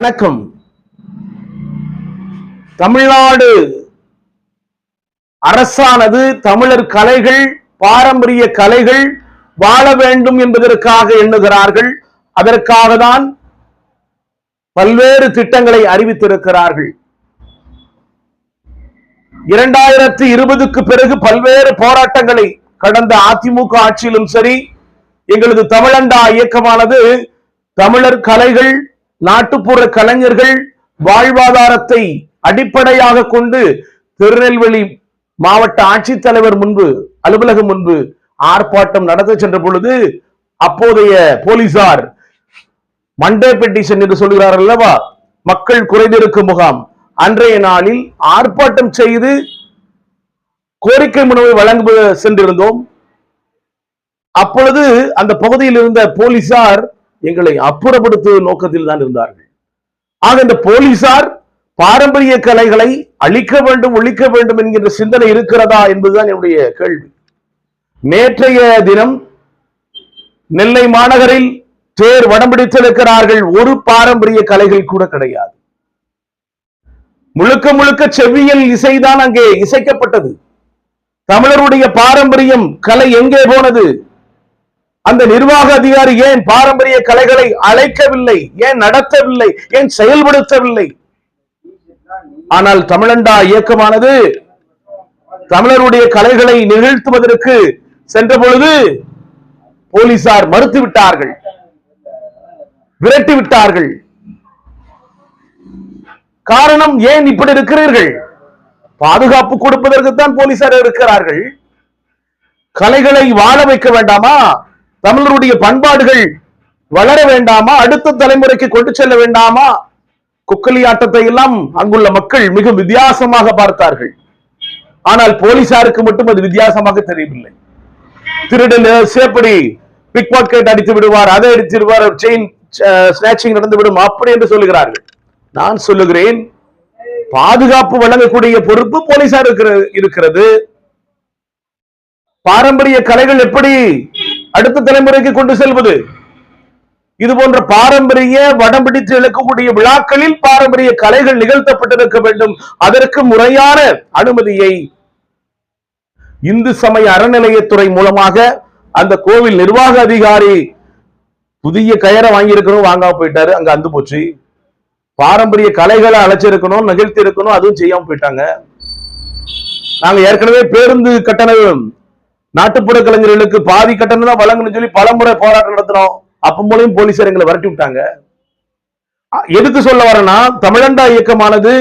வணக்கம். தமிழ்நாடு அரசானது தமிழர் கலைகள் பாரம்பரிய கலைகள் வாழ வேண்டும் என்பதற்காக எண்ணுகிறார்கள். அதற்காக தான் பல்வேறு திட்டங்களை அறிவித்திருக்கிறார்கள். இரண்டாயிரத்தி இருபதுக்கு பிறகு பல்வேறு போராட்டங்களை கடந்த அதிமுக ஆட்சியிலும் சரி எங்களது தமிழண்டா இயக்கமானது தமிழர் கலைகள் நாட்டுப்புற கலைஞர்கள் வாழ்வாதாரத்தை அடிப்படையாக கொண்டு திருநெல்வேலி மாவட்ட ஆட்சித்தலைவர் முன்பு அலுவலகம் முன்பு ஆர்ப்பாட்டம் நடத்த சென்ற பொழுது அப்போதைய போலீசார் மண்டே பெட்டிஷன் என்று சொல்கிறார் அல்லவா? மக்கள் குறைந்திருக்கும் முகாம். அன்றைய நாளில் ஆர்ப்பாட்டம் செய்து கோரிக்கை மனுவை வழங்க சென்றிருந்தோம். அப்பொழுது அந்த பகுதியில் இருந்த போலீசார் எங்களை அப்புறப்படுத்தும் நோக்கத்தில் தான் இருந்தார்கள். ஆக இந்த போலீசார் பாரம்பரிய கலைகளை அழிக்க வேண்டும் ஒழிக்க வேண்டும் என்கின்ற சிந்தனை இருக்கிறதா என்பதுதான் என்னுடைய கேள்வி. நேற்றைய தினம் நெல்லை மாநகரில் தேர் வடம் பிடித்திருக்கிறார்கள் ஒரு பாரம்பரிய கலைகள் கூட கிடையாது. முழுக்க முழுக்க செவ்வியல் இசைதான் அங்கே இசைக்கப்பட்டது. தமிழருடைய பாரம்பரியம் கலை எங்கே போனது? அந்த நிர்வாக அதிகாரி ஏன் பாரம்பரிய கலைகளை அழைக்கவில்லை ஏன் நடத்தவில்லை ஏன் செயல்படுத்தவில்லை? ஆனால் தமிழண்டா இயக்கமானது தமிழருடைய கலைகளை நிகழ்த்துவதற்கு சென்ற பொழுது போலீசார் மறுத்து விட்டார்கள் விரட்டி விட்டார்கள் காரணம் ஏன் இப்படி இருக்கிறீர்கள்? பாதுகாப்பு கொடுப்பதற்குத்தான் போலீசார் இருக்கிறார்கள். கலைகளை வாழ வைக்க வேண்டாமா? தமிழருடைய பண்பாடுகள் வளர வேண்டாமா? அடுத்த தலைமுறைக்கு கொண்டு செல்ல வேண்டாமா? குக்கலி ஆட்டத்தை எல்லாம் அங்குள்ள மக்கள் மிக வித்தியாசமாக பார்த்தார்கள். ஆனால் போலீசாருக்கு மட்டும் அது வித்தியாசமாக தெரியவில்லை. திருடன் சேப்படி பிக் பாக்கெட் அடித்து விடுவார் அதை அடித்திருவார் செயின் ஸ்நாச்சிங் நடந்து விடும் அப்படி என்று சொல்லுகிறார்கள். நான் சொல்லுகிறேன் பாதுகாப்பு வழங்கக்கூடிய பொறுப்பு போலீசார் இருக்கிறது இருக்கிறது. பாரம்பரிய கலைகள் எப்படி அடுத்த தலைமுறைக்கு கொண்டு செல்வது. இது போன்ற பாரம்பரிய வடம் பிடித்து இழக்கக்கூடிய விழாக்களில் பாரம்பரிய கலைகள் நிகழ்த்தப்பட்டிருக்க வேண்டும். அதற்கு முறையான அனுமதியை இந்து சமய அறநிலையத்துறை மூலமாக அந்த கோவில் நிர்வாக அதிகாரி புதிய கயரை வாங்கியிருக்கணும் வாங்காம போயிட்டாரு. அங்க அந்து போச்சு. பாரம்பரிய கலைகளை அழைச்சிருக்கணும் நிகழ்த்தி இருக்கணும் அதுவும் செய்யாம போயிட்டாங்க. நாங்க ஏற்கனவே பேருந்து கட்டணம் நாட்டுப்புற கலைஞர்களுக்கு பாதி கட்டணம் தான் வழங்கணும்னு சொல்லி பலமுறை போராட்டம் நடத்தினோம். அப்ப மூலையும் போலீசார் எங்களை விரட்டி விட்டாங்க. எதுக்கு சொல்ல வரேன்னா தமிழண்டா இயக்கமானது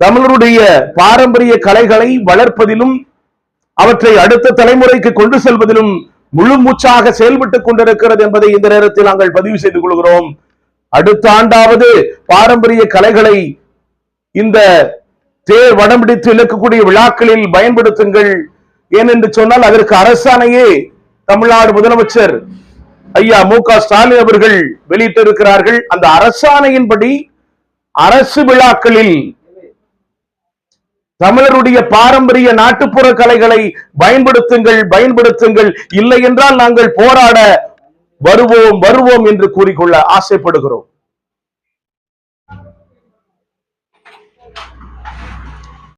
தமிழருடைய பாரம்பரிய கலைகளை வளர்ப்பதிலும் அவற்றை அடுத்த தலைமுறைக்கு கொண்டு செல்வதிலும் முழு மூச்சாக செயல்பட்டுக் கொண்டிருக்கிறது என்பதை இந்த நேரத்தில் நாங்கள் பதிவு செய்து கொள்கிறோம். அடுத்த ஆண்டாவது பாரம்பரிய கலைகளை இந்த தேர் வடம் பிடித்து இழக்கக்கூடிய விழாக்களில் பயன்படுத்துங்கள். ஏனென்று சொன்னால் அதற்கு அரசாணையே தமிழ்நாடு முதலமைச்சர் ஐயா மு க ஸ்டாலின் அவர்கள் வெளியிட்டிருக்கிறார்கள். அந்த அரசாணையின்படி அரசு விழாக்களில் தமிழருடைய பாரம்பரிய நாட்டுப்புற கலைகளை பயன்படுத்துங்கள் பயன்படுத்துங்கள். இல்லை என்றால் நாங்கள் போராட வருவோம் வருவோம் என்று கூறிக்கொள்ள ஆசைப்படுகிறோம்.